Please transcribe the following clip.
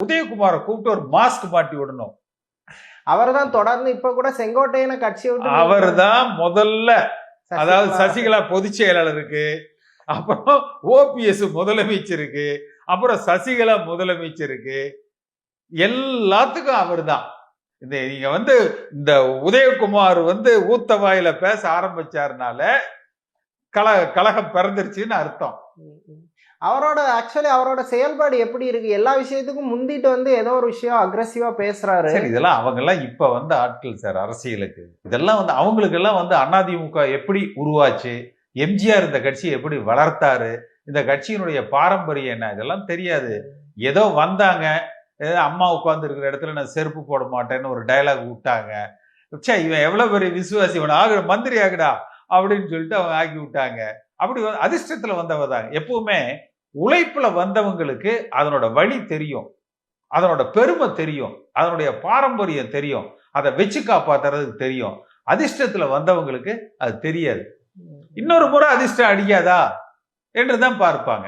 உதயகுமாரை கூப்பிட்டு ஒரு மாஸ்க் மாட்டி விடணும். அவர் தான் தொடர்ந்து இப்ப கூட செங்கோட்டையனை விட்டு அவர் தான் முதல்ல. அதாவது சசிகலா பொதுச் செயலாளருக்கு அப்புறம் ஓபிஎஸ் முதலமைச்சருக்கு அப்புறம் சசிகலா முதலமைச்சருக்கு எல்லாத்துக்கும் அவர்தான். இந்த நீங்க வந்து இந்த உதயகுமார் வந்து ஊத்த வாயில பேச ஆரம்பிச்சாருனால கல கலகம் பிறந்துருச்சுன்னு அர்த்தம். அவரோட ஆக்சுவலி அவரோட செயல்பாடு எப்படி இருக்கு? எல்லா விஷயத்துக்கும் முந்திட்டு வந்து ஏதோ ஒரு விஷயம் அக்ரஸிவா பேசுறாரு. சரி இதெல்லாம் அவங்க எல்லாம் இப்ப வந்த ஆட்கள் சார் அரசியலுக்கு. இதெல்லாம் வந்து அவங்களுக்கு எல்லாம் வந்து அதிமுக எப்படி உருவாச்சு? எம்ஜிஆர் இந்த கட்சியை எப்படி வளர்த்தாரு? இந்த கட்சியினுடைய பாரம்பரியம் என்ன? இதெல்லாம் தெரியாது. ஏதோ வந்தாங்க ஏதோ அம்மா உட்கார்ந்து இருக்கிற இடத்துல நான் செருப்பு போட மாட்டேன்னு ஒரு டயலாக் விட்டாங்க. ச்சே இவன் எவ்வளவு பெரிய விசுவாசி? இவன் ஆகுற மந்திரி ஆகுடா? அப்படின்னு சொல்லிட்டு அவங்க ஆக்கி விட்டாங்க. அப்படி அதிர்ஷ்டத்துல வந்தவ தாங்க எப்பவுமே உழைப்புல வந்தவங்களுக்கு அதனோட வழி தெரியும். அதனோட பெருமை தெரியும். அதனுடைய பாரம்பரியம் தெரியும். அதை வச்சு காப்பாத்துறதுக்கு தெரியும். அதிர்ஷ்டத்துல வந்தவங்களுக்கு அது தெரியாது. இன்னொரு முறை அதிர்ஷ்டம் அடிக்காதா? என்று தான் பார்ப்பாங்க.